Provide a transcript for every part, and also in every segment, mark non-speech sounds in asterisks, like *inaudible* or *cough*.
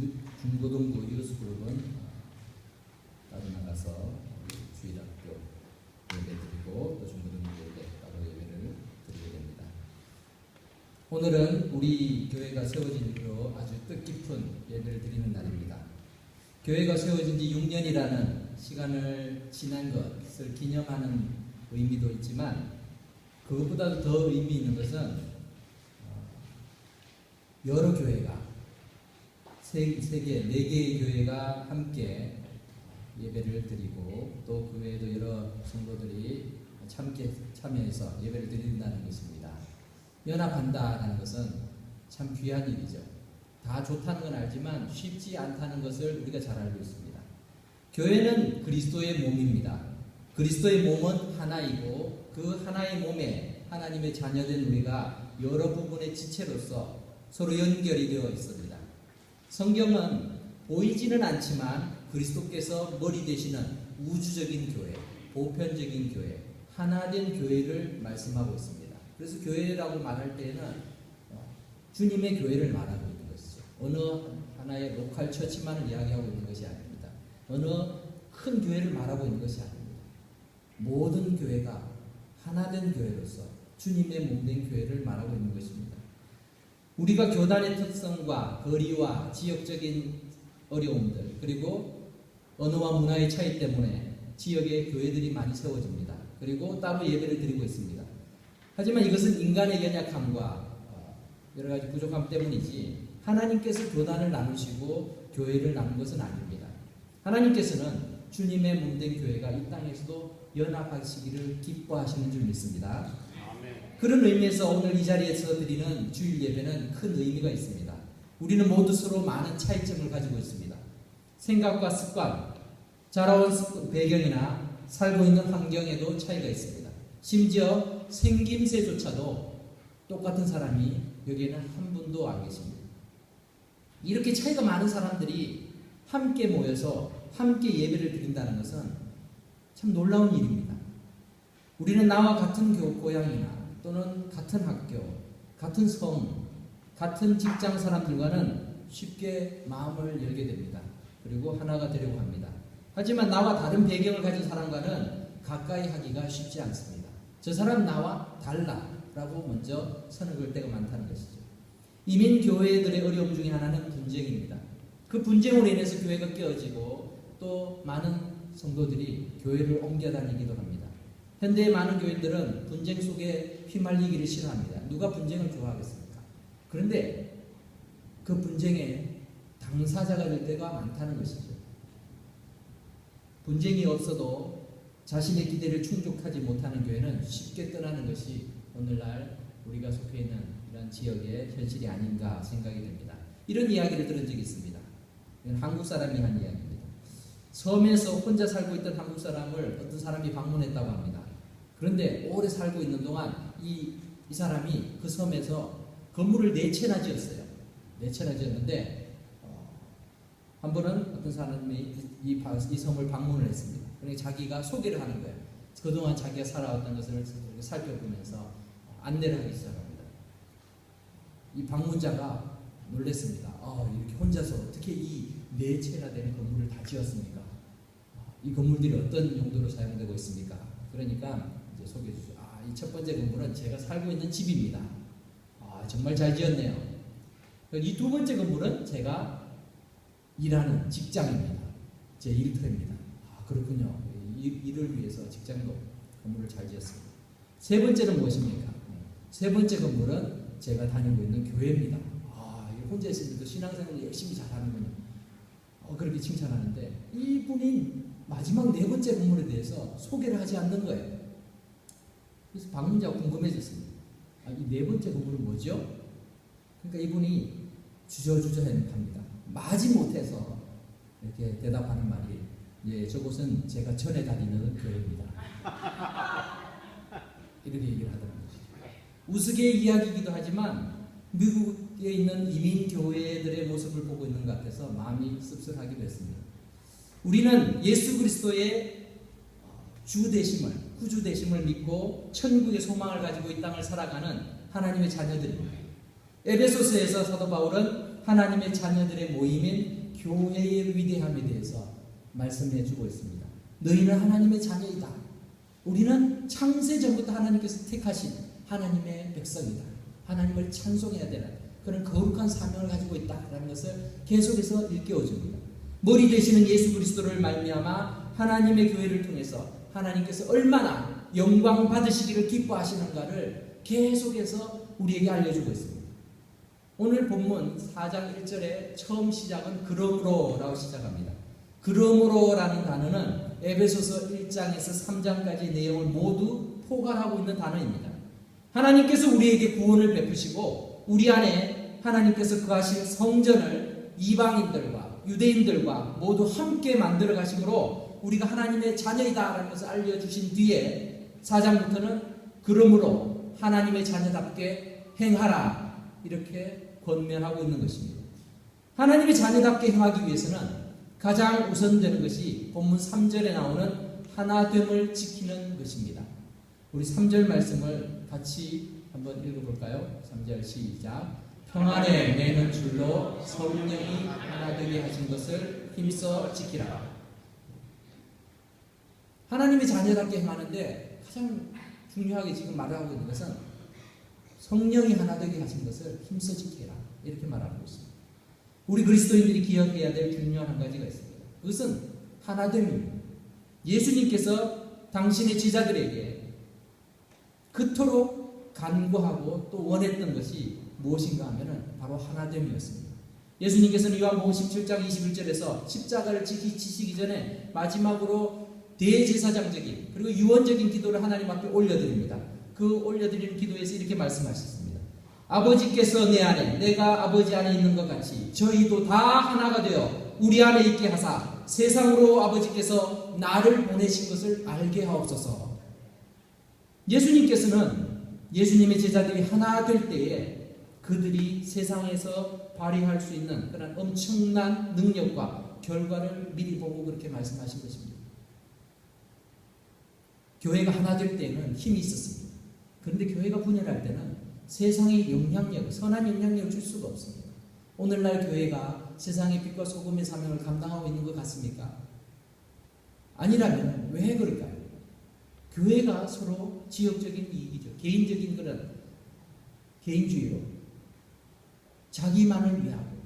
유- 중고등부 유스그룹은 따로 나가서 주일학교 예배 드리고 또 중고등부 예배 따로 예배를 드리게 됩니다. 오늘은 우리 교회가 세워진 이후로 아주 뜻깊은 예배를 드리는 날입니다. 교회가 세워진 지 6년이라는 시간을 지난 것을 기념하는 의미도 있지만 그것보다도 더 의미 있는 것은 어, 여러 교회가 세, 세 개, 네 개의 교회가 함께 예배를 드리고 또 그 외에도 여러 성도들이 참게 참여해서 예배를 드린다는 것입니다. 연합한다라는 것은 참 귀한 일이죠. 다 좋다는 건 알지만 쉽지 않다는 것을 우리가 잘 알고 있습니다. 교회는 그리스도의 몸입니다. 그리스도의 몸은 하나이고 그 하나의 몸에 하나님의 자녀된 우리가 여러 부분의 지체로서 서로 연결이 되어 있습니다. 성경은 보이지는 않지만 그리스도께서 머리 되시는 우주적인 교회, 보편적인 교회, 하나된 교회를 말씀하고 있습니다. 그래서 교회라고 말할 때에는 어, 주님의 교회를 말하고 있는 것이죠. 어느 하나의 로컬 처치만을 이야기하고 있는 것이 아닙니다. 어느 큰 교회를 말하고 있는 것이 아닙니다. 모든 교회가 하나된 교회로서 주님의 몸된 교회를 말하고 있는 것입니다. 우리가 교단의 특성과 거리와 지역적인 어려움들 그리고 언어와 문화의 차이 때문에 지역의 교회들이 많이 세워집니다. 그리고 따로 예배를 드리고 있습니다. 하지만 이것은 인간의 연약함과 어, 여러 가지 부족함 때문이지 하나님께서 교단을 나누시고 교회를 나눈 것은 아닙니다. 하나님께서는 주님의 몸된 교회가 이 땅에서도 연합하시기를 기뻐하시는 줄 믿습니다. 그런 의미에서 오늘 이 자리에서 드리는 주일 예배는 큰 의미가 있습니다. 우리는 모두 서로 많은 차이점을 가지고 있습니다. 생각과 습관, 자라온 습- 배경이나 살고 있는 환경에도 차이가 있습니다. 심지어 생김새조차도 똑같은 사람이 여기에는 한 분도 안 계십니다. 이렇게 차이가 많은 사람들이 함께 모여서 함께 예배를 드린다는 것은 참 놀라운 일입니다. 우리는 나와 같은 교, 고향이나 또는 같은 학교, 같은 성, 같은 직장 사람들과는 쉽게 마음을 열게 됩니다. 그리고 하나가 되려고 합니다. 하지만 나와 다른 배경을 가진 사람과는 가까이 하기가 쉽지 않습니다. 저 사람 나와 달라라고 먼저 선을 그을 때가 많다는 것이죠. 이민 교회들의 어려움 중에 하나는 분쟁입니다. 그 분쟁으로 인해서 교회가 깨어지고 또 많은 성도들이 교회를 옮겨 다니기도 합니다. 현대의 많은 교인들은 분쟁 속에 휘말리기를 싫어합니다. 누가 분쟁을 좋아하겠습니까? 그런데 그 분쟁의 당사자가 될 때가 많다는 것이죠. 분쟁이 없어도 자신의 기대를 충족하지 못하는 교회는 쉽게 떠나는 것이 오늘날 우리가 속해 있는 이런 지역의 현실이 아닌가 생각이 됩니다. 이런 이야기를 들은 적이 있습니다. 이건 한국 사람이 한 이야기입니다. 섬에서 혼자 살고 있던 한국 사람을 어떤 사람이 방문했다고 합니다. 그런데 오래 살고 있는 동안 이, 이 사람이 그 섬에서 건물을 네 채나 지었어요. 네 채나 지었는데 어, 한 번은 어떤 사람이 이, 이, 바- 이 섬을 방문을 했습니다. 그러니까 자기가 소개를 하는 거예요. 그동안 자기가 살아왔던 것을 살펴보면서 안내를 하기 시작합니다. 이 방문자가 놀랬습니다. 아, 이렇게 혼자서 어떻게 이 네 채나 되는 건물을 다 지었습니까? 아, 이 건물들이 어떤 용도로 사용되고 있습니까? 그러니까 이제 소개해 주죠. 아, 이 첫 번째 건물은 제가 살고 있는 집입니다. 아, 정말 잘 지었네요. 이 두 번째 건물은 제가 일하는 직장입니다. 제 일터입니다. 아, 그렇군요. 이 일을 위해서 직장도 건물을 잘 지었습니다. 세 번째는 무엇입니까? 세 번째 건물은 제가 다니고 있는 교회입니다. 아, 이 혼자 있으면도 신앙생활을 열심히 잘하는군요. 어, 그렇게 칭찬하는데 이분이 마지막 네 번째 건물에 대해서 소개를 하지 않는 거예요. 그래서 방문자가 궁금해졌습니다. 아, 이 네 번째 건물은 뭐죠? 그러니까 이분이 주저주저합니다. 마지 못해서 이렇게 대답하는 말이 예, 저곳은 제가 전에 다니는 교회입니다. *laughs* 이렇게 얘기를 하더라고요. 우스개 이야기이기도 하지만 미국에 있는 이민 교회들의 모습을 보고 있는 것 같아서 마음이 씁쓸하기도 했습니다. 우리는 예수 그리스도의 주 되심을 구주 되심을 믿고 천국의 소망을 가지고 이 땅을 살아가는 하나님의 자녀들입니다. 에베소서에서 사도 바울은 하나님의 자녀들의 모임인 교회의 위대함에 대해서 말씀해 주고 있습니다. 너희는 하나님의 자녀이다. 우리는 창세 전부터 하나님께서 택하신 하나님의 백성이다. 하나님을 찬송해야 되는 그런 거룩한 사명을 가지고 있다라는 것을 계속해서 일깨워 줍니다. 머리 되시는 예수 그리스도를 말미암아 하나님의 교회를 통해서 하나님께서 얼마나 영광 받으시기를 기뻐하시는가를 계속해서 우리에게 알려주고 있습니다. 오늘 본문 4장 1절에 처음 시작은 그러므로라고 시작합니다. 그러므로라는 단어는 에베소서 1장에서 3장까지 내용을 모두 포괄하고 있는 단어입니다. 하나님께서 우리에게 구원을 베푸시고 우리 안에 하나님께서 거하실 성전을 이방인들과 유대인들과 모두 함께 만들어 가심으로 우리가 하나님의 자녀이다라는 것을 알려주신 뒤에 4장부터는 그러므로 하나님의 자녀답게 행하라 이렇게 권면하고 있는 것입니다. 하나님의 자녀답게 행하기 위해서는 가장 우선되는 것이 본문 3절에 나오는 하나됨을 지키는 것입니다. 우리 3절 말씀을 같이 한번 읽어볼까요? 3절 시작. 평안에 매는 줄로 성령이 하나 되게 하신 것을 힘써 지키라. 하나님의 자녀답게 행하는데 가장 중요하게 지금 말하고 있는 것은 성령이 하나 되게 하신 것을 힘써 지켜라. 이렇게 말하고 있습니다. 우리 그리스도인들이 기억해야 될 중요한 한 가지가 있습니다. 그것은 하나됨입니다. 예수님께서 당신의 제자들에게 그토록 간구하고 또 원했던 것이 무엇인가 하면은 바로 하나됨이었습니다. 예수님께서는 요한복음 17장 21절에서 십자가를 지키시기 전에 마지막으로 대제사장적인 그리고 유언적인 기도를 하나님 앞에 올려드립니다. 그 올려드리는 기도에서 이렇게 말씀하셨습니다. 아버지께서 내 안에 내가 아버지 안에 있는 것 같이 저희도 다 하나가 되어 우리 안에 있게 하사 세상으로 아버지께서 나를 보내신 것을 알게 하옵소서. 예수님께서는 예수님의 제자들이 하나 될 때에 그들이 세상에서 발휘할 수 있는 그런 엄청난 능력과 결과를 미리 보고 그렇게 말씀하신 것입니다. 교회가 하나 될 때는 힘이 있었습니다. 그런데 교회가 분열할 때는 세상의 영향력, 선한 영향력을 줄 수가 없습니다. 오늘날 교회가 세상의 빛과 소금의 사명을 감당하고 있는 것 같습니까? 아니라면 왜 그럴까요? 교회가 서로 지역적인 이익이죠. 개인적인 그런 개인주의로 자기만을 위하고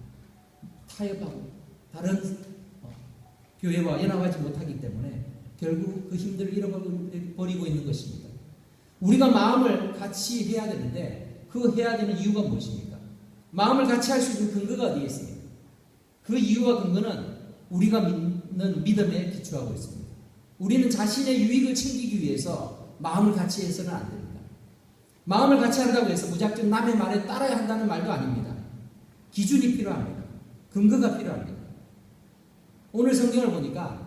타협하고 다른 어, 교회와 연합하지 못하기 때문에 결국 그 힘들을 잃어버리고 있는 것입니다. 우리가 마음을 같이 해야 되는데 그 해야 되는 이유가 무엇입니까? 마음을 같이 할 수 있는 근거가 어디에 있습니까? 그 이유와 근거는 우리가 믿는 믿음에 기초하고 있습니다. 우리는 자신의 유익을 챙기기 위해서 마음을 같이 해서는 안 됩니다. 마음을 같이 한다고 해서 무작정 남의 말에 따라야 한다는 말도 아닙니다. 기준이 필요합니다. 근거가 필요합니다. 오늘 성경을 보니까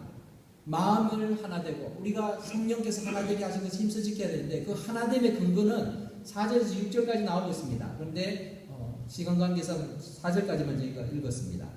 마음을 하나 되고 우리가 성령께서 하나 되게 하신 것을 힘써 지켜야 되는데 그 하나됨의 근거는 4절에서 6절까지 나오고 있습니다. 그런데 어, 시간 관계상 4절까지만 저희가 읽었습니다.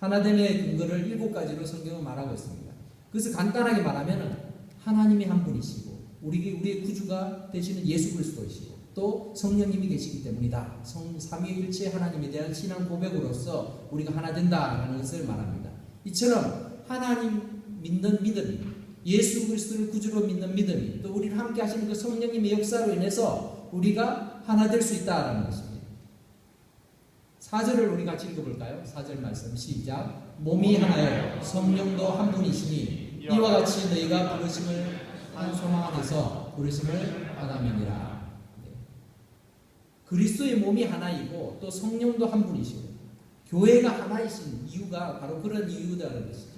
하나됨의 근거를 일곱 가지로 성경은 말하고 있습니다. 그래서 간단하게 말하면 하나님이 한 분이시고 우리 우리의 구주가 되시는 예수 그리스도이시고 또 성령님이 계시기 때문이다. 성 삼위일체 하나님에 대한 신앙 고백으로서 우리가 하나 된다라는 것을 말합니다. 이처럼 하나님 믿는 믿음이 예수 그리스도를 구주로 믿는 믿음이 또 우리를 함께 하시는 그 성령님의 역사로 인해서 우리가 하나 될 수 있다라는 것입니다. 4절을 우리 같이 읽어볼까요? 4절 말씀 시작 몸이 하나요 성령도 한 분이시니 이와 같이 너희가 부르심을 한 소망 안에서 부르심을 받아이니라 네. 그리스도의 몸이 하나이고 또 성령도 한 분이시고 교회가 하나이신 이유가 바로 그런 이유다는 것이죠.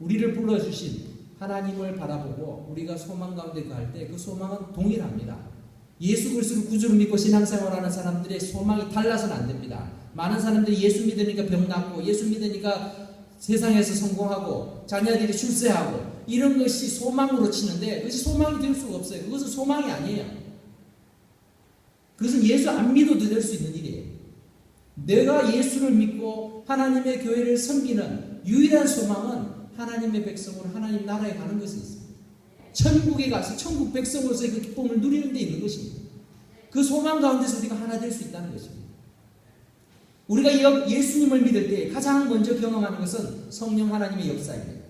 우리를 불러주신 하나님을 바라보고 우리가 소망 가운데 갈때그 소망은 동일합니다. 예수 그리스도를 구주로 믿고 신앙생활하는 사람들의 소망이 달라서는 안 됩니다. 많은 사람들이 예수 믿으니까 병 낫고 예수 믿으니까 세상에서 성공하고 자녀들이 출세하고 이런 것이 소망으로 치는데 그것이 소망이 될 수가 없어요. 그것은 소망이 아니에요. 그것은 예수 안 믿어도 될 수 있는 일이에요. 내가 예수를 믿고 하나님의 교회를 섬기는 유일한 소망은 하나님의 백성으로 하나님 나라에 가는 것이 있습니다. 천국에 가서 천국 백성으로서의 그 기쁨을 누리는 데 있는 것입니다. 그 소망 가운데서 우리가 하나 될 수 있다는 것입니다. 우리가 이- 예수님을 믿을 때 가장 먼저 경험하는 것은 성령 하나님의 역사입니다.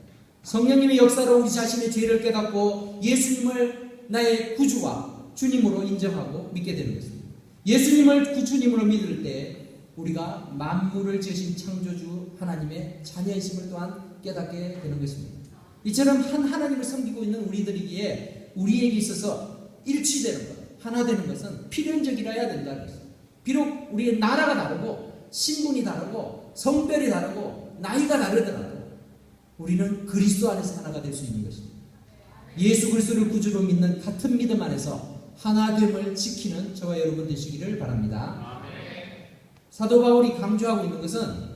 성령님의 역사로 우리 자신의 죄를 깨닫고 예수님을 나의 구주와 주님으로 인정하고 믿게 되는 것입니다. 예수님을 구주님으로 믿을 때 우리가 만물을 지으신 창조주 하나님의 자녀이심을 또한 깨닫게 되는 것입니다. 이처럼 한 하나님을 섬기고 있는 우리들이기에 우리에게 있어서 일치되는 것, 하나 되는 것은 필연적이라야 된다는 것입니다. 비록 우리의 나라가 다르고 신분이 다르고 성별이 다르고 나이가 다르더라도 우리는 그리스도 안에서 하나가 될 수 있는 것입니다. 예수 그리스도를 구주로 믿는 같은 믿음 안에서 하나됨을 지키는 저와 여러분 되시기를 바랍니다. 사도 바울이 강조하고 있는 것은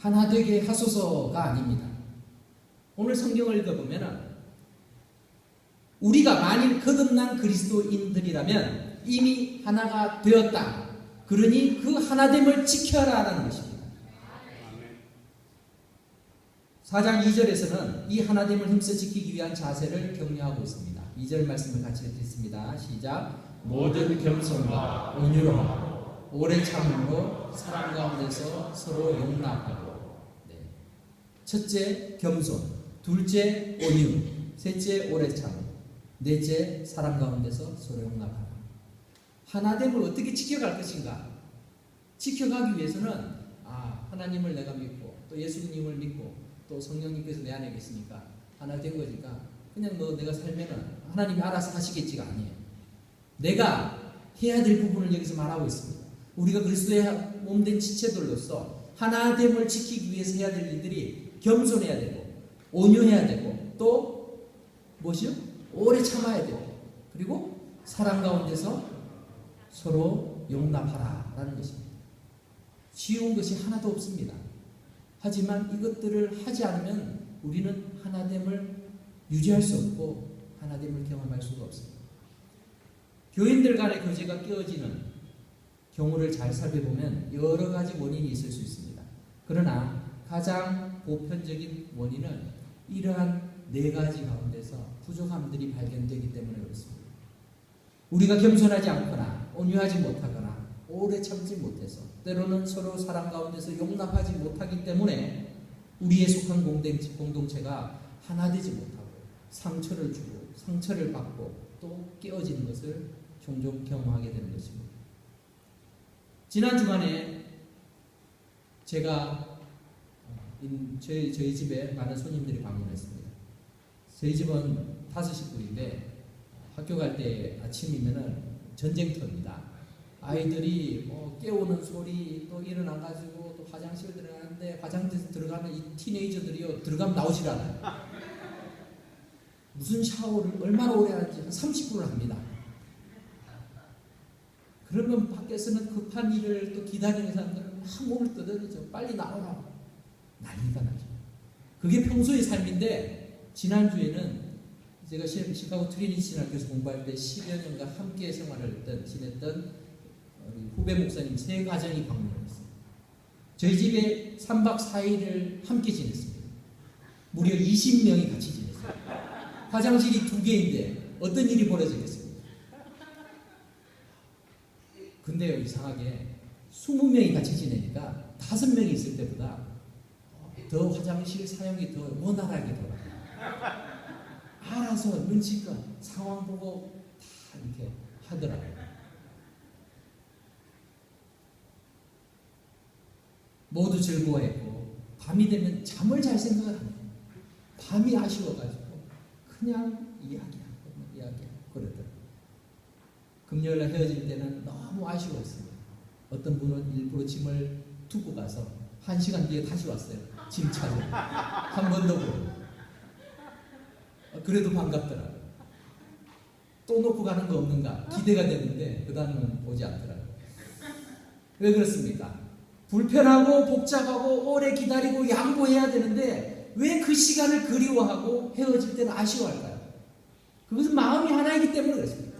하나 되게 하소서가 아닙니다. 오늘 성경을 읽어보면 우리가 만일 거듭난 그리스도인들이라면 이미 하나가 되었다. 그러니 그 하나됨을 지켜라라는 것입니다. 4장 2절에서는 이 하나됨을 힘써 지키기 위한 자세를 격려하고 있습니다. 2절 말씀을 같이 읽겠습니다. 시작. 모든 겸손과 온유로 오래 참음으로 사람 가운데서 서로 용납하고 네. 첫째 겸손, 둘째 온유, 셋째 오래 참음, 넷째 사람 가운데서 서로 용납하라. 하나됨을 어떻게 지켜갈 것인가? 지켜가기 위해서는 아 하나님을 내가 믿고 또 예수님을 믿고 또 성령님께서 내 안에 계시니까 하나 된 거니까 그냥 뭐 내가 살면은 하나님이 알아서 하시겠지가 아니에요. 내가 해야 될 부분을 여기서 말하고 있습니다. 우리가 그리스도의 몸된 지체들로서 하나됨을 지키기 위해서 해야 될 일들이 겸손해야 되고 온유해야 되고 또 무엇이요? 오래 참아야 되고 그리고 사랑 가운데서 서로 용납하라라는 것입니다. 쉬운 것이 하나도 없습니다. 하지만 이것들을 하지 않으면 우리는 하나됨을 유지할 수 없고 하나됨을 경험할 수가 없습니다. 교인들 간의 교제가 깨어지는 경우를 잘 살펴보면 여러 가지 원인이 있을 수 있습니다. 그러나 가장 보편적인 원인은 이러한 네 가지 가운데서 부족함들이 발견되기 때문에 그렇습니다. 우리가 겸손하지 않거나 온유하지 못하거나 오래 참지 못해서 때로는 서로 사랑 가운데서 용납하지 못하기 때문에 우리의 속한 공동체, 공동체가 하나 되지 못하고 상처를 주고 상처를 받고 또 깨어지는 것을 종종 경험하게 되는 것입니다. 지난 주간에 제가 인- 저희, 저희 집에 많은 손님들이 방문했습니다. 저희 집은 다섯 식구인데 학교 갈 때 아침이면은 전쟁터입니다. 아이들이 뭐 깨우는 소리 또 일어나가지고 또 화장실 들어가는데 화장실 들어가는 이 티네이저들이요 들어가면 나오질 않아요. 무슨 샤워를 얼마나 오래 하는지 한 30분을 합니다. 그러면 밖에서는 급한 일을 또 기다리는 사람들은 막 몸을 떠들죠. 빨리 나오라. 난리가 나죠. 그게 평소의 삶인데 지난주에는 제가 시- 시카고 트리니티 신학교에서 공부할 때 10여 년간 함께 생활을 했던 지냈던 후배 목사님 세 가정이 방문했어요. 저희 집에 3박 4일을 함께 지냈습니다. 무려 20명이 같이 지냈어요. 화장실이 두 개인데 어떤 일이 벌어지겠습니까? 근데요 이상하게 20명이 같이 지내니까 5명이 있을 때보다 더 화장실 사용이 더 원활하게 돌아가요. 알아서 눈치껏 상황 보고 다 이렇게 하더라고요. 모두 즐거워했고 밤이 되면 잠을 잘 생각을 합니다. 밤이 아쉬워가지고 그냥 이야기하고 뭐 이야기하고 그러더라고요. 금요일날 헤어질 때는 너무 아쉬웠어요. 어떤 분은 일부러 짐을 두고 가서 한 시간 뒤에 다시 왔어요. 짐 찾으러. 한번 더 보고. 어, 그래도 반갑더라고요. 또 놓고 가는 거 없는가 기대가 되는데 그 다음은 오지 않더라고요. 왜 그렇습니까? 불편하고 복잡하고 오래 기다리고 양보해야 되는데 왜 그 시간을 그리워하고 헤어질 때는 아쉬워할까요? 그것은 마음이 하나이기 때문에 그렇습니다.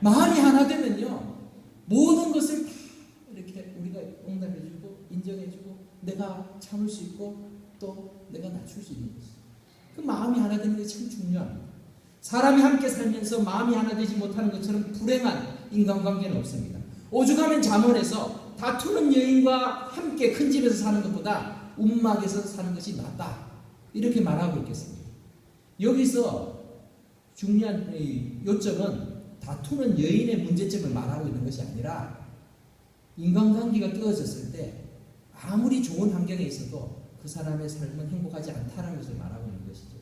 마음이 하나 되면요 모든 것을 다 이렇게 우리가 용납해주고 인정해주고 내가 참을 수 있고 또 내가 낮출 수 있는 것이 그 마음이 하나 되는 게 참 중요합니다. 사람이 함께 살면서 마음이 하나 되지 못하는 것처럼 불행한 인간관계는 없습니다. 오죽하면 잠언에서 다투는 여인과 함께 큰 집에서 사는 것보다 움막에서 사는 것이 낫다. 이렇게 말하고 있겠습니다. 여기서 중요한 이 요점은 다투는 여인의 문제점을 말하고 있는 것이 아니라 인간관계가 깨어졌을 때 아무리 좋은 환경에 있어도 그 사람의 삶은 행복하지 않다는 것을 말하고 있는 것이죠.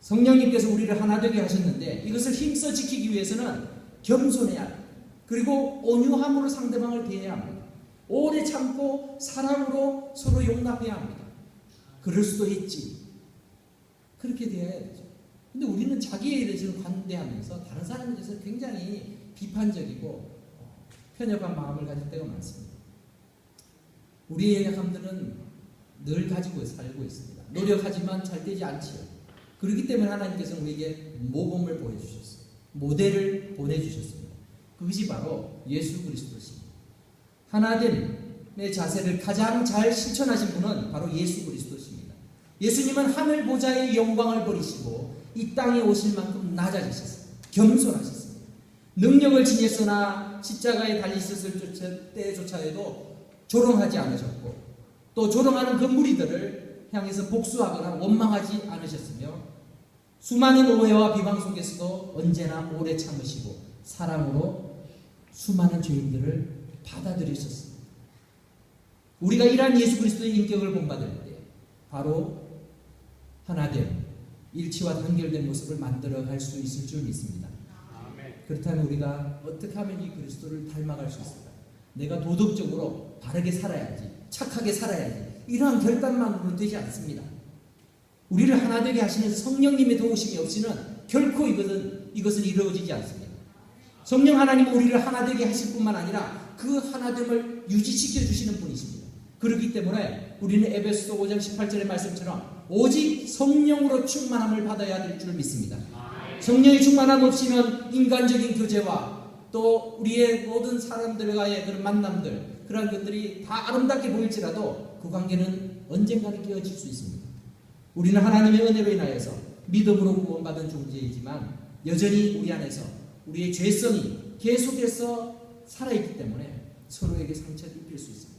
성령님께서 우리를 하나 되게 하셨는데 이것을 힘써 지키기 위해서는 겸손해야. 그리고 온유함으로 상대방을 대해야 합니다. 오래 참고 사랑으로 서로 용납해야 합니다. 그럴 수도 있지. 그렇게 되어야 되죠. 근데 우리는 자기에 대해서 관대하면서 다른 사람에 대해서 굉장히 비판적이고 편협한 마음을 가질 때가 많습니다. 우리의 약함들은 늘 가지고 살고 있습니다. 노력하지만 잘 되지 않지요. 그렇기 때문에 하나님께서 우리에게 모범을 보여주셨어요. 모델을 보내주셨습니다. 그것이 바로 예수 그리스도십니다. 하나됨의 자세를 가장 잘 실천하신 분은 바로 예수 그리스도십니다. 예수님은 하늘 보좌의 영광을 버리시고 이 땅에 오실 만큼 낮아지셨어요. 겸손하셨어요. 능력을 지녔으나 십자가에 달리셨을 때조차에도 조롱하지 않으셨고 또 조롱하는 그 무리들을 향해서 복수하거나 원망하지 않으셨으며 수많은 오해와 비방 속에서도 언제나 오래 참으시고 사랑으로 수많은 죄인들을 받아들이셨습니다. 우리가 이러한 예수 그리스도의 인격을 본받을 때 바로 하나됨, 일치와 단결된 모습을 만들어 갈 수 있을 줄 믿습니다. 그렇다면 우리가 어떻게 하면 이 그리스도를 닮아갈 수 있을까? 내가 도덕적으로 바르게 살아야지, 착하게 살아야지. 이러한 결단만으로는 되지 않습니다. 우리를 하나 되게 하시는 성령님의 도우심이 없이는 결코 이것은 이것은 이루어지지 않습니다. 성령 하나님은 우리를 하나 되게 하실 뿐만 아니라 그 하나됨을 유지시켜 주시는 분이십니다. 그렇기 때문에 우리는 에베소서 5장 18절의 말씀처럼 오직 성령으로 충만함을 받아야 될 줄 믿습니다. 성령의 충만함 없이는 인간적인 교제와 또 우리의 모든 사람들과의 그런 만남들 그런 것들이 다 아름답게 보일지라도 그 관계는 언젠가는 깨어질 수 있습니다. 우리는 하나님의 은혜로 인하여서 믿음으로 구원받은 존재이지만 여전히 우리 안에서 우리의 죄성이 계속해서 살아있기 때문에 서로에게 상처를 입힐 수 있습니다.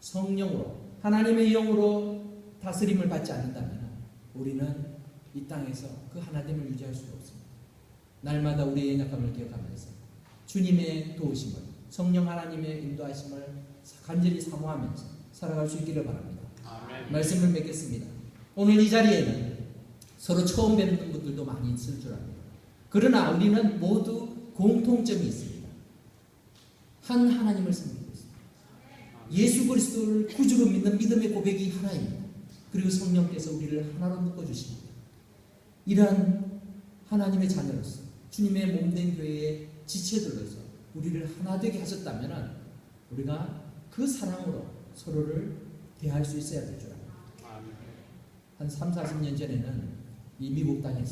성령으로 하나님의 영으로 다스림을 받지 않는다면 우리는 이 땅에서 그 하나됨을 유지할 수가 없습니다. 날마다 우리의 약함을 기억하면서 주님의 도우심을 성령 하나님의 인도하심을 간절히 사모하면서 살아갈 수 있기를 바랍니다. 아멘. 말씀을 맺겠습니다. 오늘 이 자리에는 서로 처음 뵙는 분들도 많이 있을 줄 압니다. 그러나 우리는 모두 공통점이 있습니다. 한 하나님을 섬기고 있습니다. 예수 그리스도를 구주로 믿는 믿음의 고백이 하나입니다. 그리고 성령께서 우리를 하나로 묶어주십니다. 이러한 하나님의 자녀로서 주님의 몸된 교회의 지체들로서 우리를 하나 되게 하셨다면 우리가 그 사랑으로 서로를 대할 수 있어야 될 줄 압니다. 한 3, 40년 전에는 이 미국 때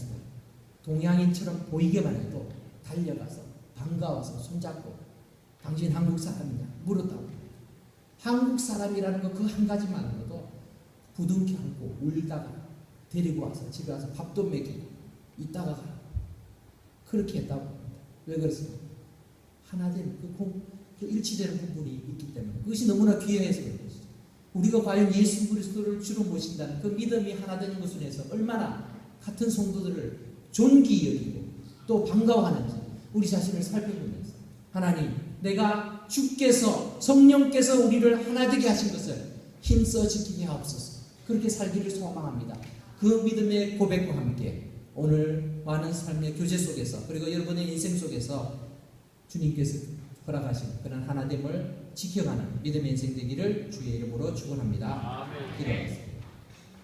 동양인처럼 보이게만 해도 달려가서 반가워서 손잡고 당신 한국 사람이냐 물었다고 한국 사람이라는 거 그 한 가지만으로도 부둥켜 안고 울다가 데리고 와서 집에 와서 밥도 먹이고 이따가 가 그렇게 했다고 합니다. 왜 그랬어요? 하나된 그, 공, 그 일치되는 부분이 있기 때문에 그것이 너무나 귀해서 그런 것이죠. 우리가 과연 예수 그리스도를 주로 모신다는 그 믿음이 하나 되는 것을 해서 얼마나 같은 성도들을 존귀 여기고 또 반가워하는지 우리 자신을 살펴보면서 하나님 내가 주께서 성령께서 우리를 하나 되게 하신 것을 힘써 지키게 하옵소서 그렇게 살기를 소망합니다. 그 믿음의 고백과 함께 오늘 많은 삶의 교제 속에서 그리고 여러분의 인생 속에서 주님께서 허락하신 그런 하나됨을 지켜가는 믿음의 인생 되기를 주의 이름으로 축원합니다. 아멘. 기도하겠습니다.